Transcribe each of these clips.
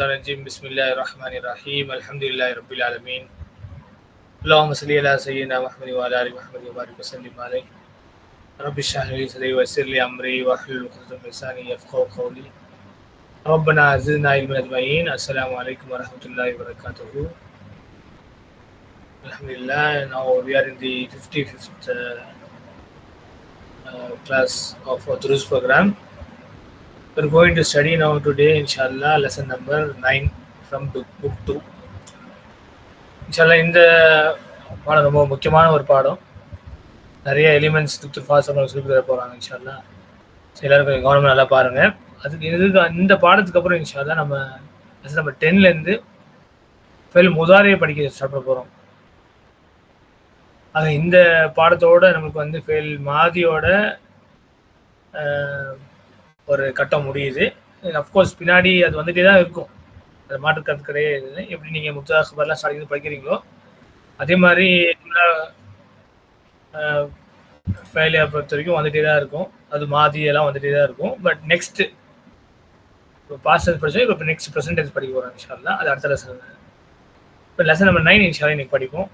الرجيم. بسم الله الرحمن الرحيم. الحمد لله رب العالمين. اللهم صل على سيدنا محمد وعلى آل محمد وبارك وسلم عليه. رب اشرح لي صدري ويسر لي أمري واحلل عقدة من لساني يفقهوا قولي. ربنا زدنا علما أجمعين. السلام عليكم ورحمة الله وبركاته. Alhamdulillah, now we are in the 55th uh, uh, class of our Durus program. We're going to study now today, inshallah, lesson number 9 from book 2. இன்ஷால்லா இந்த பாடம் ரொம்ப முக்கியமான ஒரு பாடம். நிறைய elements துத்து fast அவங்க சொல்லி தர போகிறாங்க இன்ஷால்லா எல்லாருக்கும் எல்லாரும் கொஞ்சம் கவனமாக நல்லா பாருங்கள் அதுக்கு இதுக்கு இந்த பாடத்துக்கு அப்புறம் இன்ஷால்லா நம்ம lesson நம்ம டென்லேருந்து ஃபெல் முதாரியை படிக்க ஸ்டார்ட் பண்ண போகிறோம் ஆக இந்த பாடத்தோட நமக்கு வந்து ஃபெயில் மாதியோட ஒரு கட்டம் முடியுது. அஃப்கோர்ஸ் பின்னாடி அது வந்துட்டே தான் இருக்கும். அது மாற்றுக்கிறது கிடையாது எப்படி நீங்கள் முத்தா அக்பர்லாம் ஸ்டார்டிங் படிக்கிறீங்களோ அதே மாதிரி ஃபெயிலியர் பொறுத்த வரைக்கும் வந்துட்டே தான் இருக்கும். அது மாதிரியெல்லாம் எல்லாம் வந்துட்டே தான் இருக்கும். பட் நெக்ஸ்ட் இப்போ பாஸ்டர்ஸ் படிச்சோம். இப்போ நெக்ஸ்ட் ப்ரெசன்டேஜ் படிக்க போகிறோம் இன்ஷால்லா அது அடுத்த லெசன் இப்போ லெசன் நம்பர் நைன் இன்ஷால்லா இன்னைக்கு படிப்போம்.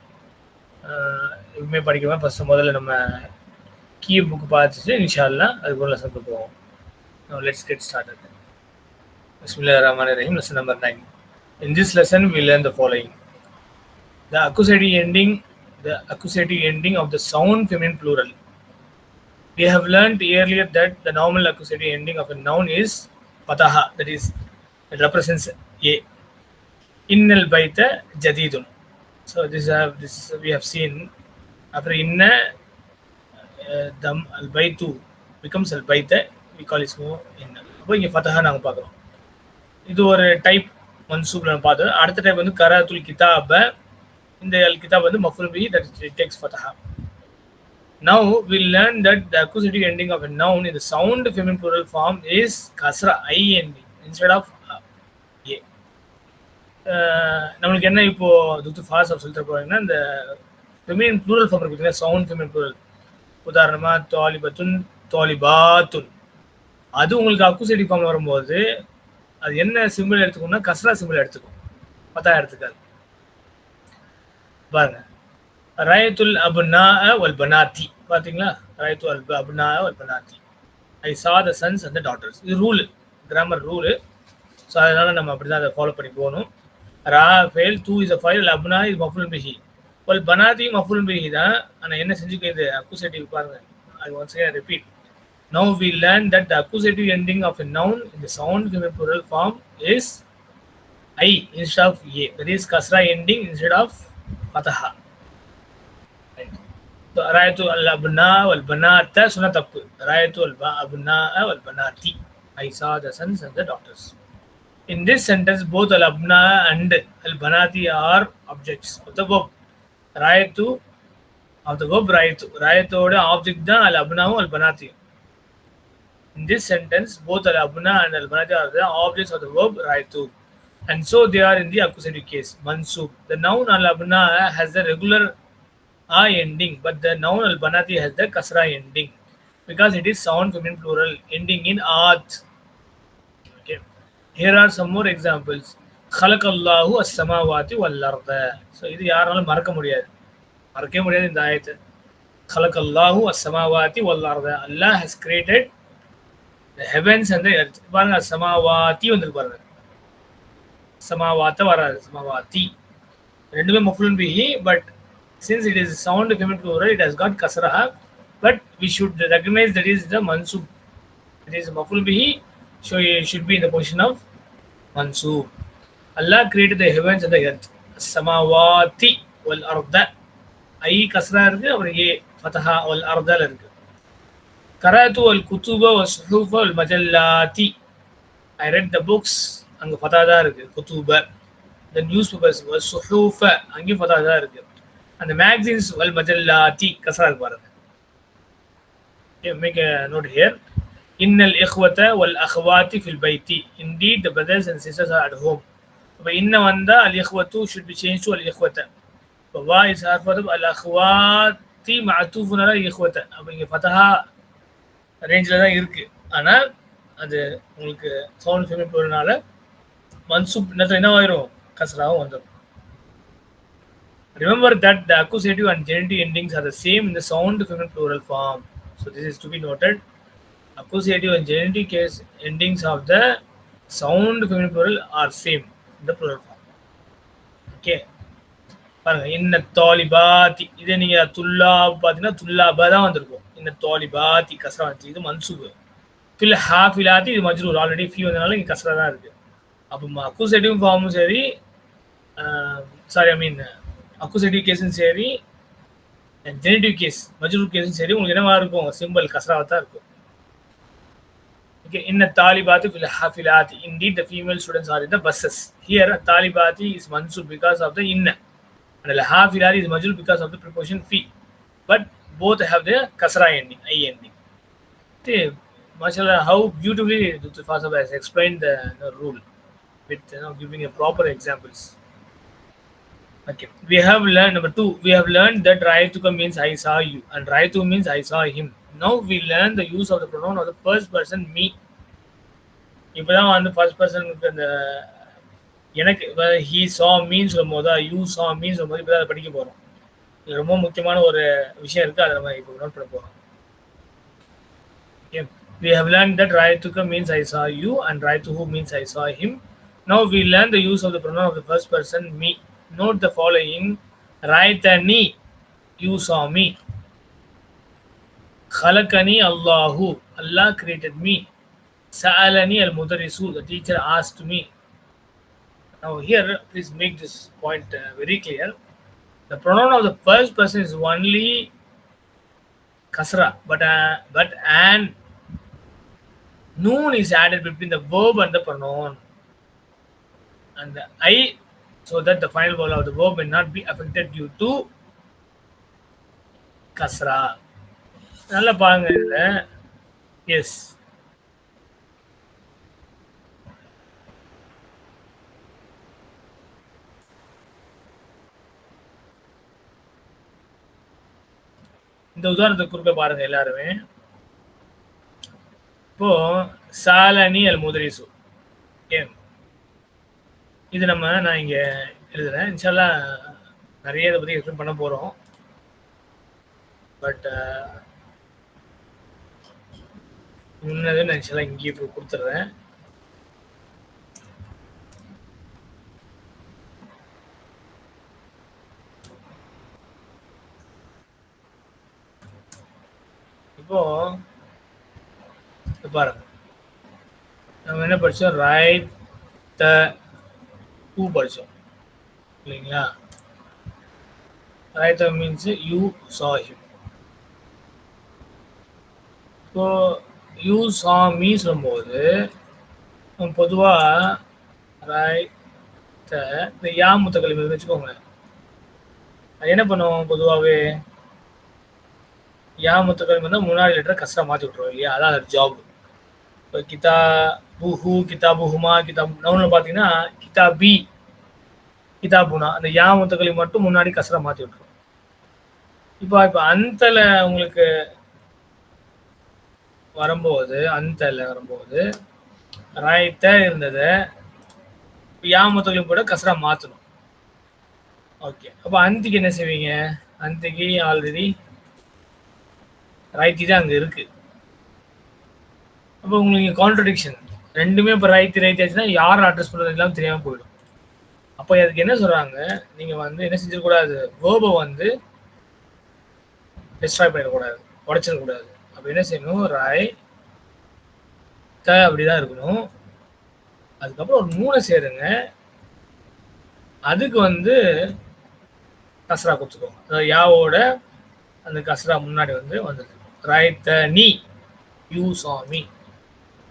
எப்பவுமே படிக்கிறோம் ஃபஸ்ட்டு முதல்ல நம்ம கீ புக் பார்த்துட்டு இன்ஷால்லா அதுக்கு ஒரு லெசன் போவோம். Now let's get started. Bismillahirrahmanirrahim, lesson number 9. In this lesson, we learn the following. The accusative ending, the accusative ending of the sound feminine plural. We have learned earlier that the normal accusative ending of a noun is pataha, that is, it represents a. Innal baita jadidun. So this have this we have seen after inna uh, dam al baitu becomes al baita we என்ன அப்போ இங்கே ஃபத்தஹா நாங்கள் பார்க்குறோம். இது ஒரு type மன்சூப்ல நம்ம பார்த்தோம் அடுத்த டைப் வந்து கராத்துல் கிதாப இந்த அல் கிதாப் வந்து மஃபுல் பி that takes ஃபதஹா now we learn that the accusative ending of a noun in the sound feminine plural form is kasra i n instead of uh, a. Uh, நம்மளுக்கு என்ன இப்போ துத்து ஃபாஸ் ஆஃப் சொல்லி போறீங்கன்னா இந்த ஃபெமினின் ப்ளூரல் ஃபார்ம் இருக்கு பார்த்தீங்கன்னா sound feminine plural உதாரணமா தாலிபத்துன் தாலிபாத்துன் அது உங்களுக்கு அக்குசைடி ஃபார்ம் வரும்போது அது என்ன சிம்பிள் எடுத்துக்கணும்னா கஸ்ரா சிம்பிள் எடுத்துக்கும். பத்தாயிரம் எடுத்துக்காது பாருங்க. ரயத்துல் அபுனா ஒல் பனாத்தி. பார்த்தீங்களா ரயத்து அல் அபுனா ஒல் பனாத்தி. I saw the sons and the daughters இது ரூல் கிராமர் ரூலு ஸோ அதனால நம்ம அப்படி தான் அதை ஃபாலோ பண்ணி போகணும். ரா ஃபெயில் டூ இஸ் அ ஃபைல் அப்னா இஸ் மஃபுல் பிஹி ஒல் பனாத்தி மஃபுல் பிஹி தான். ஆனால் என்ன செஞ்சுக்கிறது அக்குசேட்டிவ் பாருங்க. I once repeat Now we learn that the accusative ending of a noun in the sound feminine plural form is I instead of A. That is kasra ending instead of fataha. Right. So rayatu al abna wal banata suna tappu. Rayatu al abna wal banati. I saw the sons and the daughters. In this sentence, both al abna and al banati are objects of the verb. Rayatu of the verb rayatu. Rayatoda object da al abna al banati. In this sentence, both al abna and al banati are the objects of the verb raitu. And so they are in the accusative case, mansub. The noun al abna has the regular a ending, but the noun al banati has the kasra ending because it is sound feminine plural ending in at. Okay. Here are some more examples. Khalaqallahu as-samawati wal arda. இது யாராலும் மறக்க முடியாது மறக்கவே முடியாது இந்த ஆயத்தை Khalaqallahu as-samawati wal. Allah has created heavens heavens பாருங்க சமாவாத்தி வந்துருக்கு பாருங்க. சமாவாத்த வராது சமாவாத்தி. ரெண்டுமே மஃபுலுன் பிஹி but since it is sound feminine plural it has got கசரா but we should recognise that is the மன்சூப் it is மஃபுல் பிஹி so should be in the position of மன்சூப் Allah create the heavens and the earth சமாவாத்தி ஒல் அர்த ஐ கசரா இருக்கு அப்புறம் ஏ ஃபதஹா ஒல் அர்தல் இருக்கு. قرأت الكتب والصحف والمجلات I read the books அங்க Fattah தான் இருக்கு குத்துப the newspapers والصحف அங்கேயும் ஃபதா தான் இருக்கு அந்த magazines والمجلات கசரா இருக்கு பாருங்க Okay, make a note here إن الإخوة والأخوات في البيت indeed the brothers and sisters are at home அப்ப இன்ன வந்தா الإخوة should be changed to الإخوة அப்ப வா is harf الأخوات معطوف على الإخوة அப்ப இங்க ஃபதஹா ரேஞ்சில் தான் இருக்கு ஆனால் அது உங்களுக்கு சவுண்ட் ஃபெமின் போகிறதுனால மன்சூப் நேரத்தில் என்ன ஆயிரும் கசராவும் வந்துடும் Remember that the accusative and genitive endings are the same in the sound feminine plural form. So this is to be noted. Accusative and genitive case endings of the sound feminine plural are same in the plural form. Okay. பாருங்க இன்ன தாலிபாத்தி. இதே நீங்க துல்லா பார்த்தீங்கன்னா துல்லாபா தான் வந்திருக்கும். இன்ன தாலிபாத்தி கசரா வந்துச்சு இது மன்சூபு. ஃபில் ஹாஃபிலாத்தி. இது மஜ்ரூர். ஆல்ரெடி ஃபீ வந்தனால இங்கே கசரா தான் இருக்கு. அப்போ அக்குசேட்டிவ் ஃபார்மும் சரி சாரி ஐ மீன் அக்குசேட்டிவ் கேஸும் சரி ஜெனடிவ் கேஸ் மஜ்ரூர் கேஸும் சரி உங்களுக்கு என்னவா இருக்கும். சிம்பிள் கசராவாக தான் இருக்கும். ஓகே இன்ன தாலிபாத்து ஃபில் ஹாஃபிலாத்தி. Into the female students are in the buses here தாலிபாத்தி is mansub because of the inna and the hafilati is majrur because of the preposition fi but both have the kasra ending i ending okay mashallah how beautifully Dr. Fasab has explained the, the rule with you know giving a proper examples okay we have learned number two we have learned that rayatuka means i saw you and rayatu means i saw him now we learn the use of the pronoun of the first person me இப்போதான் வந்து first பர்சனுக்கு அந்த எனக்கு he சா மீன் சொல்லும் போது you சா மீன் சொல்லும் போது இப்போ அதை படிக்க போகிறோம் இது ரொம்ப முக்கியமான ஒரு விஷயம் இருக்குது அதை நம்ம இப்போ நோட் பண்ண போகிறோம் Okay. We have learned that Rayatuka means I saw you and Rayatuhu means I saw him. Now we learn the use of the pronoun of the first person me. Note the following Rayatani, you saw me. Khalakani Allahu, Allah created me. Sa'alani al Mudarisu, the teacher asked me. Now, here, please make this point uh, very clear. The pronoun of the first person is only kasra, but uh, but an noon is added between the verb and the pronoun, and the I, so that the final vowel of the verb may not be affected due to kasra. நல்லா பாருங்க இதுல S இந்த உதாரணத்தை குறிப்பை பாருங்க எல்லாருமே. இப்போ சாலனி அல் முதரிசு ஓகே? இது நம்ம நான் இங்க எழுதுறேன். இன்ஷால்லா நிறைய இதை பத்தி எக்ஸ்பிளைன் பண்ண போறோம். பட் முன்னது நான் இன்ஷால்லா இங்கேயே இப்போ கொடுத்துட்றேன் இப்போ பாருங்க. நம்ம என்ன படிச்சோம்? ரைட் த டூ படிச்சோம். இல்லைங்களா? Right means you saw him இப்போ யூ சா மீ சொல்லும்போது பொதுவாக ரைட் இந்த யா முத்த கல்வி வச்சுக்கோங்க அது என்ன பண்ணுவோம் பொதுவாகவே யா முத்தக்கல்வி வந்து முன்னாடி லெட்டர் கஷ்டம் மாற்றி விட்ருவோம் இல்லையா? அதான் அது ஜாப் இப்போ கிதா புஹு கிதாபுஹுமா கிதாப் நவுனில் பார்த்தீங்கன்னா கிதாபி கிதாபுனா அந்த யா முத்தக்கல்வி மட்டும் முன்னாடி கஷ்டம் மாற்றி விட்ருவோம் இப்போ இப்போ அந்தல உங்களுக்கு வரும்போது அந்தல வரும்போது ராயத்த இருந்தது யா முத்தக்கல்வி கூட கசரா மாற்றணும் ஓகே அப்போ அந்திக்கு என்ன செய்வீங்க? அந்திக்கு ஆல்ரெடி ரைத்தி தான் அங்கே இருக்கு. அப்போ உங்களுக்கு கான்ட்ரடிக்ஷன் ரெண்டுமே இப்போ ரைத்தி ரைத்தி ஆச்சுன்னா யார் அட்ரஸ் பண்ணுறது எல்லாம் தெரியாமல் போயிடும். அப்போ அதுக்கு என்ன சொல்கிறாங்க நீங்கள் வந்து என்ன செஞ்சிடக்கூடாது? வேர்பை வந்து டிஸ்ட்ராய் பண்ணிடக்கூடாது. உடச்சிடக்கூடாது. அப்போ என்ன செய்யணும்? ராய் த அப்படி தான் இருக்கணும். அதுக்கப்புறம் ஒரு மூணை சேருங்க. அதுக்கு வந்து கஸ்ரா கொடுத்துக்கோங்க. அதாவது யாவோட அந்த கஸ்ரா முன்னாடி வந்து வந்துருக்கு ரைட் நீ you saw me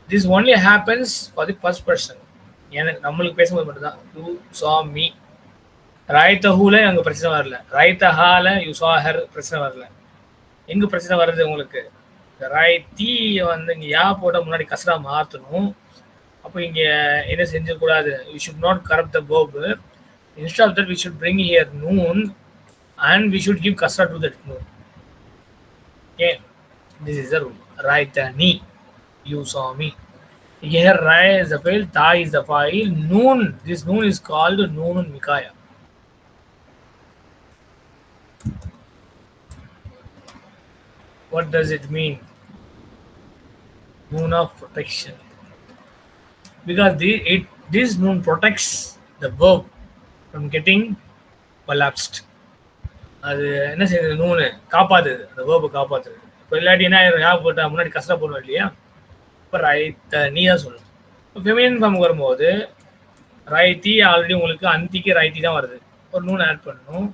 this only happens for the first person எனக்கு நம்மளுக்கு பேசும்போது மட்டும்தான். யூ சா மீ ராய்த்த ஹூல அங்கே பிரச்சனை வரல. ராய்த்த ஹால யூ சா ஹர் பிரச்சனை வரல. எங்க பிரச்சனை வருது உங்களுக்கு? இந்த ராய்த்தி வந்து இங்கே யா போட்ட முன்னாடி கசடா மாற்றணும் அப்போ இங்கே என்ன செஞ்சிடக்கூடாது? You should not corrupt the Gopu instead of that we should bring here noon and we should give kasra to that noon okay? this is the rule right ni you saw me Here, Rai is the fail, Ta is the file, Noon. This Noon is called Noonun Mikaya. What does it mean? Noon of protection. Because the, it, this Noon protects the verb from getting collapsed. அது என்ன செய்யுது நூனு காப்பாத்துது அந்த வேர்பை காப்பாத்துது இப்போ இல்லாட்டி என்ன ஞாபகம் போட்டா முன்னாடி கஷ்டப்படுவோம் இல்லையா? இப்போ ரைத்த நீ தான் சொல்லணும். இப்போ ஃபெமினின் ஃபார்ம் வரும்போது ரைத்தி ஆல்ரெடி உங்களுக்கு அந்திக்கு ரைத்தி தான் வருது. ஒரு நூன் ஆட் பண்ணணும்.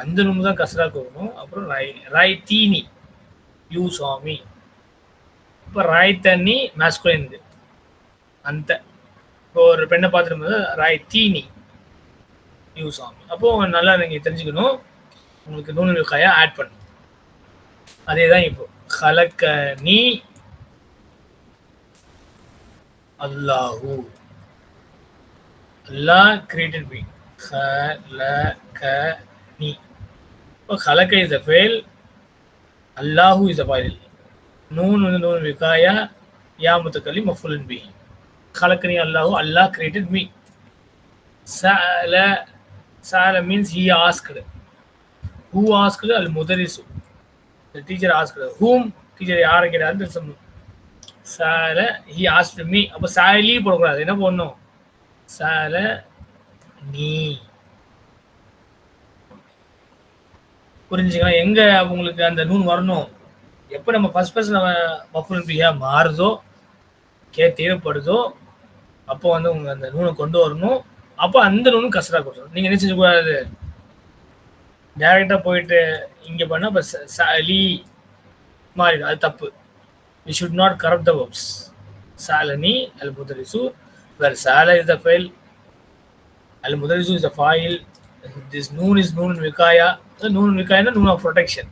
அந்த நூன் தான் கசரா கொடுக்கணும் அப்புறம் ரை ரைத்தீனி. யூ சுவாமி. இப்போ ராய்த்தண்ணி மேஸ்குலின் அந்த இப்போ ஒரு பெண்ணை பார்த்துரும்போது ராய்த்தீனி யூ சுவாமி. அப்போது நல்லா நீங்கள் தெரிஞ்சுக்கணும். உங்களுக்கு நூல் காயாக ஆட் பண்ணணும். அதே தான் இப்போ. கலக்க நீ அல்லாஹூ. அல்லாஹ் கிரியேட்டட் மீ கலக்க நீ இப்போ கலக்க இஸ் அ ஃபெயில் அல்லாஹூ இஸ் அ ஃபைல் நூன் வந்து நூன் விகாயா யா முத்தக்கலி மஃபுலின் பி. கலக்கனி அல்லாஹூ அல்லாஹ் கிரியேட்டட் மீ சால சால means he asked who asked அல் முதரிசு the teacher asked whom teacher யாரை கேட்டாரு சால ஹி ஆஸ்ட் மீ அப்போ சாலி போடக்கூடாது. என்ன போடணும்? சால நீ. புரிஞ்சுக்கலாம் எங்க உங்களுக்கு அந்த நூன் வரணும்? எப்போ நம்ம ஃபர்ஸ்ட் பர்சன் நம்ம மஃபுல் மாறுதோ கே தேவைப்படுதோ அப்போ வந்து உங்க அந்த நூனை கொண்டு வரணும். அப்போ அந்த நூனும் கசரா கொடுக்கணும் நீங்க என்ன செஞ்சக்கூடாது டேரெக்டாக போயிட்டு இங்கே பண்ணால் இப்போ சலி மாறிடும். அது தப்பு. We should not corrupt the verbs சாலனி அல் முதரிசு வேர் சால இஸ் த ஃபைல் அல் முதரிசு இஸ் த ஃபாயில் திஸ் நூன் இஸ் நூன் விகாயா நூன் விகாயா நூன் ஆஃப் ப்ரொடெக்ஷன்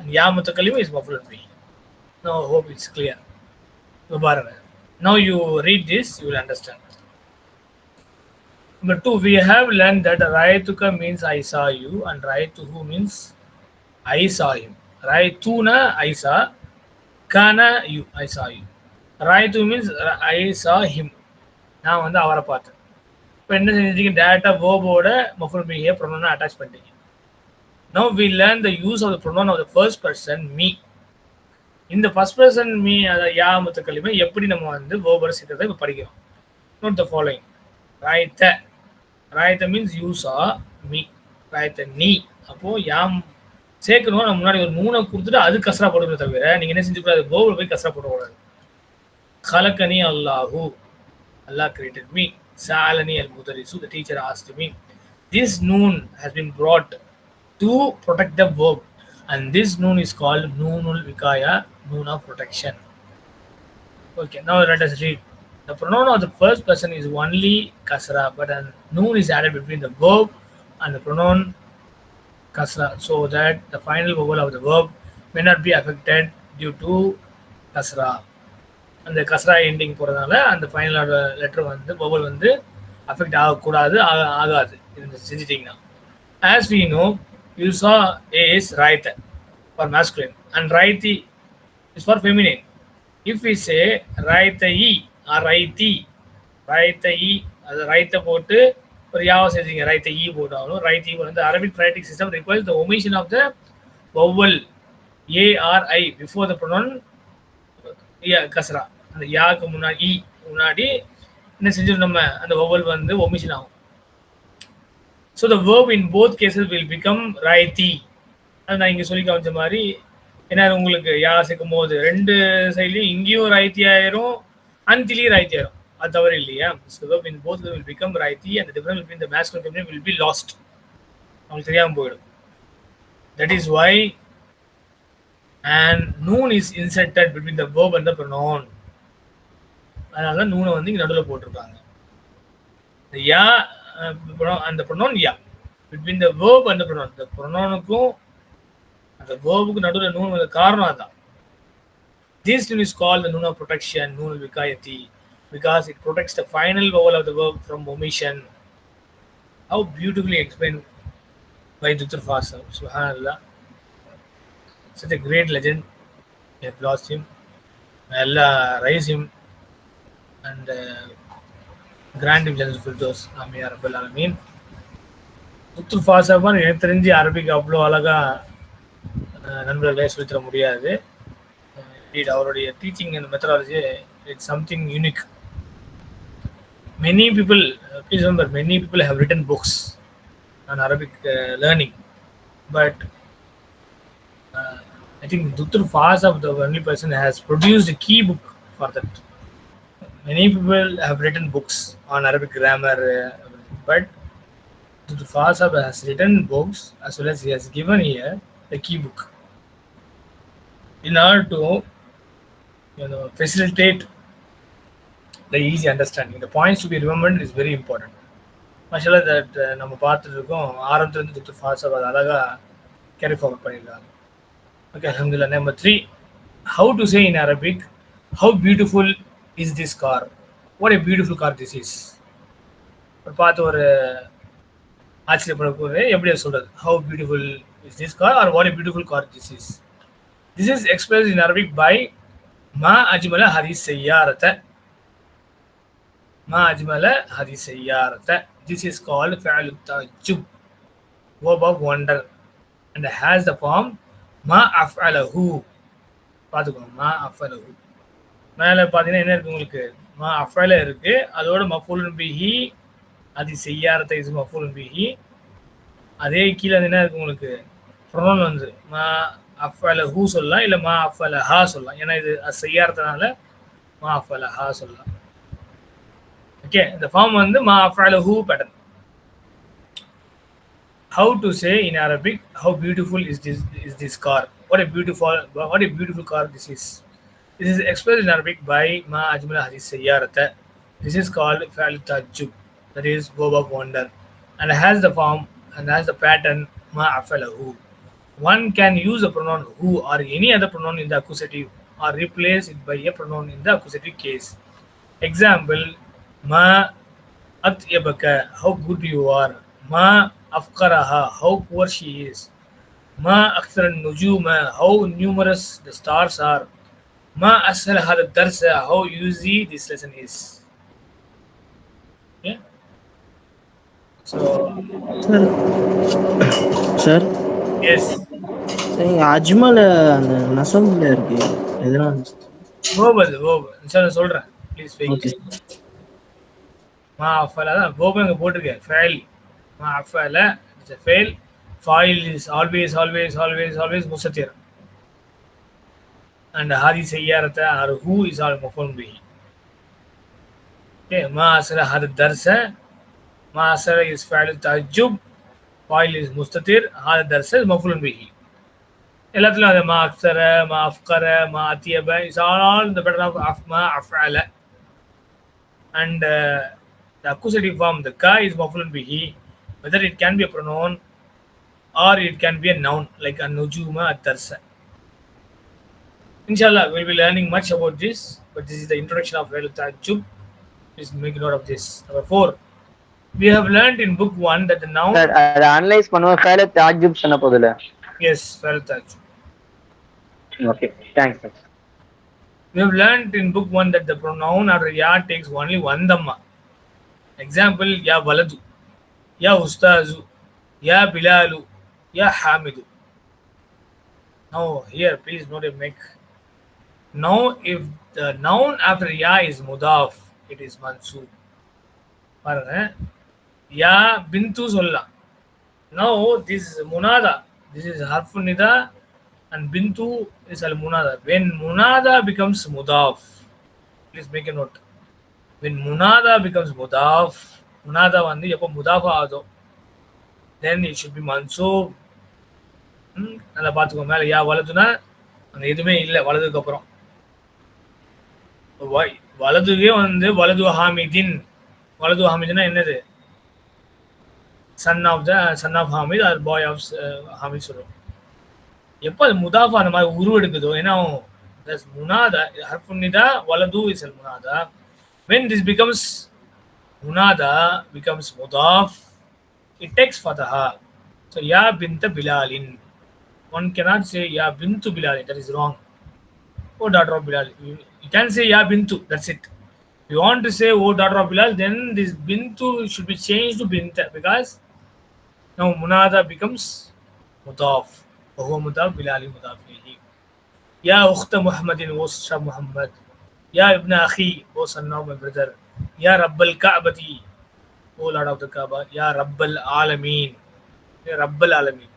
அண்ட் யா முத்தக்கலியும் இஸ் மஃபுல் பி நோ ஹோப் இட்ஸ் கிளியர் இப்போ பாருங்க. Now you read this you will understand Number two, we have learned that Rayatuka means I saw you and Rayatuhu means I saw him. Rayatuna I saw, Kana you I saw you. Rayatu means I saw him. நான் வந்து அவரை பார்த்தேன். இப்போ என்ன செஞ்சிருக்கீங்க? டேரக்டாக வேர்போட மஃபுல் பிஹே ப்ரொனோனை அட்டாச் பண்ணிட்டீங்க. Now we learn the use of the pronoun of the first person me இந்த ஃபர்ஸ்ட் பர்சன் மீ அதை யா முத்துக்களுமே எப்படி நம்ம வந்து வேர்போட சேர்க்கிறத இப்போ படிக்கிறோம். நோட் த ஃபாலோயிங் ராய்த்த ராயத்த மீன்ஸ் யூஸா மீ ராயத்த நீ. அப்போ யாம் சேர்க்கணும். நம்ம முன்னாடி ஒரு நூனை கொடுத்துட்டு அது கசரா போடணும் தவிர நீங்க என்ன செஞ்சுக்கூடாது? கோவில் போய் கசரா போடக்கூடாது. கலக்கனி அல்லாஹூ. அல்லாஹ் கிரியேட்டட் மீ சாலனி அல் முதரிசு the teacher asked me this noon has been brought to protect the verb. And this noon is called நூனுல் விகாயா நூன் ஆஃப் ப்ரொடெக்ஷன் ஓகே நான் let us the pronoun of the first person is only kasra, but a noon is added between the verb and the pronoun kasra, so that the final vowel of the verb may not be affected due to kasra. அந்த கஸ்ரா ending போகிறதுனால அந்த ஃபைனலோட letter வந்து vowel வந்து affect ஆகக்கூடாது ஆக- ஆகாது இது செஞ்சிட்டிங்கன்னா as we know you saw as ராய்த்த for masculine and ராய்த்தி is for feminine if we say ராய்த்தஇ ரைத்தி ரைத்தி இ அது ரைத்தை போட்டு ஒரு யாவை செஞ்சீங்க ரைத்த ஈ e போட்டாலும் ரைத்தி e வந்து Arabic writing system requires the omission of the vowel ARI before the pronoun கஸ்ரா அந்த யாக்கு முன்னாடி இ e முன்னாடி என்ன செஞ்சிடும் நம்ம அந்த வவ்வல் வந்து ஒமிஷன் ஆகும். So the verb in both cases will become ரைத்தி அது நான் இங்கே சொல்லி காமிச்ச மாதிரி ஏன்னா உங்களுக்கு யா சேர்க்கும் போது ரெண்டு சைட்லையும் இங்கேயும் ரைத்தி ஆயிரும் அந்திலையும் ரைத்தி ஆயிரும் அது தவறு இல்லையா? So verb in both will become ராய்த்தி அந்த difference between the masculine feminine will be lost அவங்களுக்கு தெரியாமல் போயிடும். That is why and noon is inserted between the verb and the pronoun அதனால தான் நூனை வந்து இங்கே நடுவில் போட்டிருக்காங்க. இந்த யா அந்த pronoun yeah between the verb and the pronoun இந்த ப்ரொனவுனுக்கும் அந்த வேர்புக்கு நடுவில் நூன் வந்த காரணம் அதான். This rule is called the Nuna protection, Nuna vikayati, because it protects the final vowel of the verb from omission. How beautifully explained by Duttar Subhanallah. Such a great legend. We have lost him. May Allah raise him and uh, grant him general firdaus. Ameen Rabbil Alameen. புத்துல் ஃபாசாபான் எனக்கு தெரிஞ்சு அரபிக்கு அவ்வளோ அழகாக நண்பர்களே சொல்லித்தர முடியாது Indeed, அவருடைய teaching and methodology it's something unique many people please remember many people have written books on Arabic learning but I think Dr. Faz of the only person has produced a key book for that. Many people have written books on Arabic grammar, uh, but Dr. Faz has written books as well as he has given here the key book in order to you know, facilitate the easy understanding. The points to be remembered is very important. மஷலாக that நம்ம பார்த்துட்ருக்கோம் ஆரம்பத்துலேருந்து திட்டு ஃபாஸ்டாக அதை அழகாக carry forward பண்ணியிருக்காங்க okay அலமதுல்லா number three how to say in Arabic how beautiful is this car what a beautiful car this is ஒரு பார்த்து ஒரு ஆச்சரியப்படக்கூடிய எப்படி சொல்கிறது how beautiful is this car or what a beautiful car this is this is express in Arabic by மா அஜ்மல ஹதி செய்யாரத்தை மா அஜ்மல ஹதி செய்யாரத்தை திஸ் இஸ் கால்டு ஃபேலு தஜுப் verb of wonder and has the form மா அஃப் அலஹூ பார்த்துக்கோங்க மா அஃப் அலஹூ மேலே பார்த்தீங்கன்னா என்ன இருக்குது உங்களுக்கு? மா அஃபல இருக்கு. அதோட மஃபூலுன் பிஹி அது செய்யாரத்தை இஸ் மஃபூலுன் பிஹி. அதே கீழே என்ன இருக்குது உங்களுக்கு? ப்ரொனவுன் வந்து மா அஃபல ஹூ சொல்லலாம் இல்லை மா அஃபல ஹா சொல்லலாம் ஏன்னா இது செய்யாததுனால மா அஃபல ஹா சொல்லலாம் ஓகே இந்த ஃபார்ம் வந்து மா அஃபல who pattern how to say in Arabic how beautiful is this is this car what a beautiful what a beautiful car this is this is express in Arabic by மா அஜ்மலா ஹதீஸ் செய்யாரத்தை This is called Fa'al Tajjub, that is verb of wonder, and has the form and has the pattern Ma'afalahu. one can use a pronoun who or any other pronoun in the accusative or replace it by a pronoun in the accusative case. Example, ma atyabaka, how good you are. Ma afkaraha, how poor she is. Ma akthar nujuma, how numerous the stars are. Ma ashal hada darsa, how easy this lesson is. Yeah. So, sir. Sir. Yes. அஜ்மல அந்த நசம்ல இருக்கு Verb அது verb. Sir சொல்றேன் please wait okay மா அஃபல தான் verb இங்க போட்டிருக்கேன் ஃபைல் மா அஃபல it's a fail file is always always always always mustatir and hadi sayyarata or who is all maful bihi okay ma asra hada darsa ma asra is fa'il ta'ajjub file is mustatir hada darsa is maful bihi எல்லாத்துலயும் அது மா அக்சர மா அஃப்கர மா அத்தியப is all இந்த pattern of அஃப் மா அஃப்அல and uh, the accusative form the ka is mafulun bihi whether it can be a pronoun or it can be a noun like a nujuma at-tarsa inshallah we'll be learning much about this but this is the introduction of Velu Tajub. please make note of this number four we have learned in book one that the noun sir அதை analyse பண்ணுவோம் ஃபேல தாஜுப் சொன்ன போதுல yes Velu Tajub. Okay thanks sir We have learned in book one that the pronoun after ya takes only one dhamma. Example, ya waladu, ya ustazu, ya bilalu, ya hamidu. Now here, please note a make. Now, if the noun after ya is mudaf, it is mansub. பாருங்க யா பிந்து சொல்லலாம் no this முனாதா this is ஹர்ஃபு நிதா and பிந்து is அல் முனாதா வென் முனாதா becomes முதாஃப் please make a note when முனாதா becomes முதாஃப் முனாதா வந்து எப்போ முதாஃப் ஆகுதோ தென் இட் ஷுட் பி மன்சூப் நல்லா பார்த்துக்கோ மேலே யா வலதுன்னா அந்த எதுவுமே இல்லை வலதுக்கு அப்புறம் வலதுவே வந்து வலது ஹாமிதின் வலது ஹாமிதுன்னா என்னது son of the son of Hamid or boy of Hamid சொல்லுவோம் எப்போ அது முதாஃபா அந்த மாதிரி உருவெடுக்குதோ ஏன்னா தஸ் முனாதா ஹர்ஃபுன்னிதா வலது இஸ் அல் முனாதா when this becomes munada becomes mudaf it takes fataha so ya bint bilalin one cannot say ya bintu bilalin that is wrong oh daughter of bilal You- You can say Ya Bintu, that's it. If you want to say Oh daughter of Bilal, then this Bintu should be changed to Binta because now Munada becomes Mudaf. وهو مضاف بلال مضاف إليه. يا أخت محمد O sister of Muhammad. يا ابن أخي O son of my brother. يا رب الكعبة O Lord of the Kaaba. يا رب العالمين. يا رب العالمين.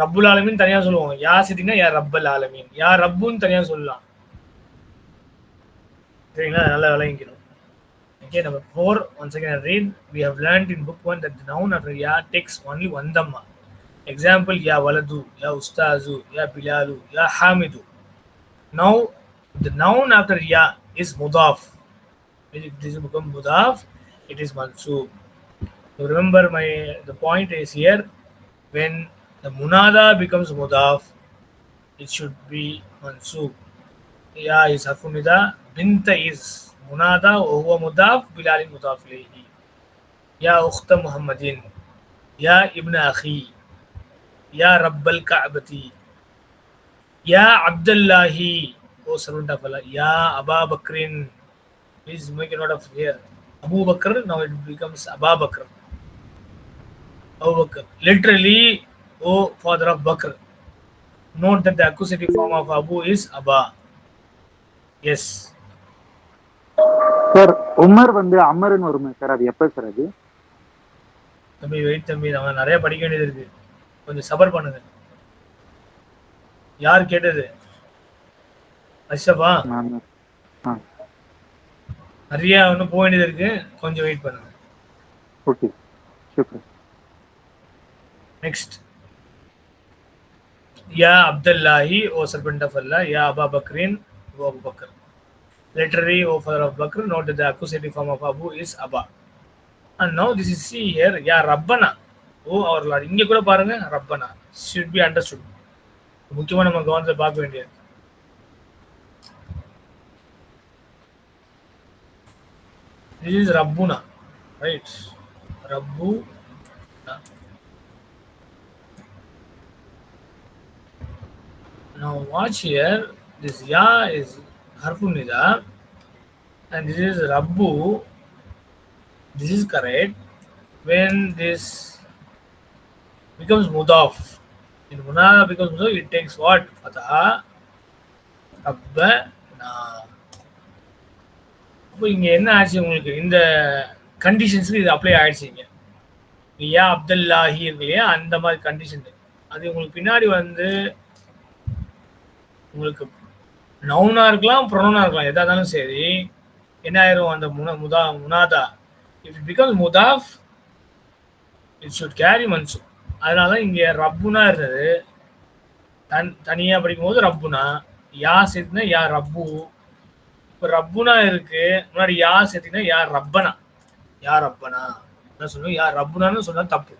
ரப்புல் ஆலமீன் தனியா சொல்லுவோம் யா சித்தினா யா ரப்பல் ஆலமீன் யா ரப்புன்னு தனியா சொல்லலாம் சரிங்களா நல்லா விளங்கிக்கணும் Okay, number four, once again I read, we have learned in book one that the noun after ya takes only one dhamma. Example, ya waladu, ya ustazu, ya bilalu, ya hamidu. Now, the noun after ya is mudaf. It is become mudaf, it is mansoob. So remember my the point is here when the munada becomes mudaf, it should be mansoob. Ya is harfun nida, binta is munada, وهو مضاف بلال مضاف إليه. يا أخت محمد يا ابن أخي يا رب الكعبة يا عبد الله O servant of Allah يا أبا بكر Please make a note of here. Abu Bakr, now it becomes Aba Bakr. Abu Bakr. Literally, O father of Bakr. Note that the accusative form of Abu is Aba. Yes. Sir Umar வந்து அமர்னு வருமே sir அது எப்ப sir அது? தம்பி wait தம்பி. நம்ம நிறைய படிக்க வேண்டியது இருக்கு. கொஞ்சம் சபர் பண்ணுங்க. யார் கேட்டது? அஷ்ரஃபா? நிறைய இன்னும் போக வேண்டியது இருக்கு. கொஞ்சம் வெயிட் பண்ணுங்க. Okay super. Ya Abdullahi, O servant of Allah, Ya Abu Bakrin, O Abu Bakr. Literary, O father of Bakr, note that the accusative form of Abu is Abba. And now this is see here, yeah, Rabbana, O our Lord. இங்க கூட பாருங்க ரப்பனா should be understood முக்கியமா நம்ம கவனத்தை பார்க்க வேண்டியது This is Rabbuna, right? Rabbu Now watch here. This ya is harfun nida, and this is rabbu. This is correct. When this becomes mudaf, in munada becomes mudaf, it takes what? Fatha. Rabbana. இப்போ இங்க என்ன ஆச்சு உங்களுக்கு இந்த கண்டிஷன்ஸ்க்கு இது apply ஆயிடுச்சுங்க யா அப்துல்லாஹி இருக்கு இல்லையா அந்த மாதிரி கண்டிஷன் அது உங்களுக்கு பின்னாடி வந்து உங்களுக்கு நவுனா இருக்கலாம் ப்ரொனவுனா இருக்கலாம் எதா இருந்தாலும் சரி என்ன ஆயிரும் அந்த முன முதா முனாதா? இஃப் இட் பிகம்ஸ் முதாஃப் இட் ஷுட் கேரி மன்சு அதனால தான் இங்கே ரப்புனா இருந்தது. தன் தனியாக படிக்கும்போது ரப்புனா யா சேர்த்துனா யா ரப்பு. இப்போ ரப்புனா இருக்கு முன்னாடி யா சேர்த்தீங்கன்னா யா ரப்பனா. யா ரப்பனா. என்ன சொல்லுவோம் யா ரப்புனான்னு சொன்னால் தப்பு.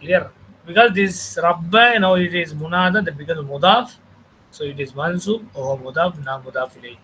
கிளியர் பிகாஸ் திஸ் ரப்ப now it is munada that because முதாஃப் so it is one mansub or mudaf na mudaf ilayhi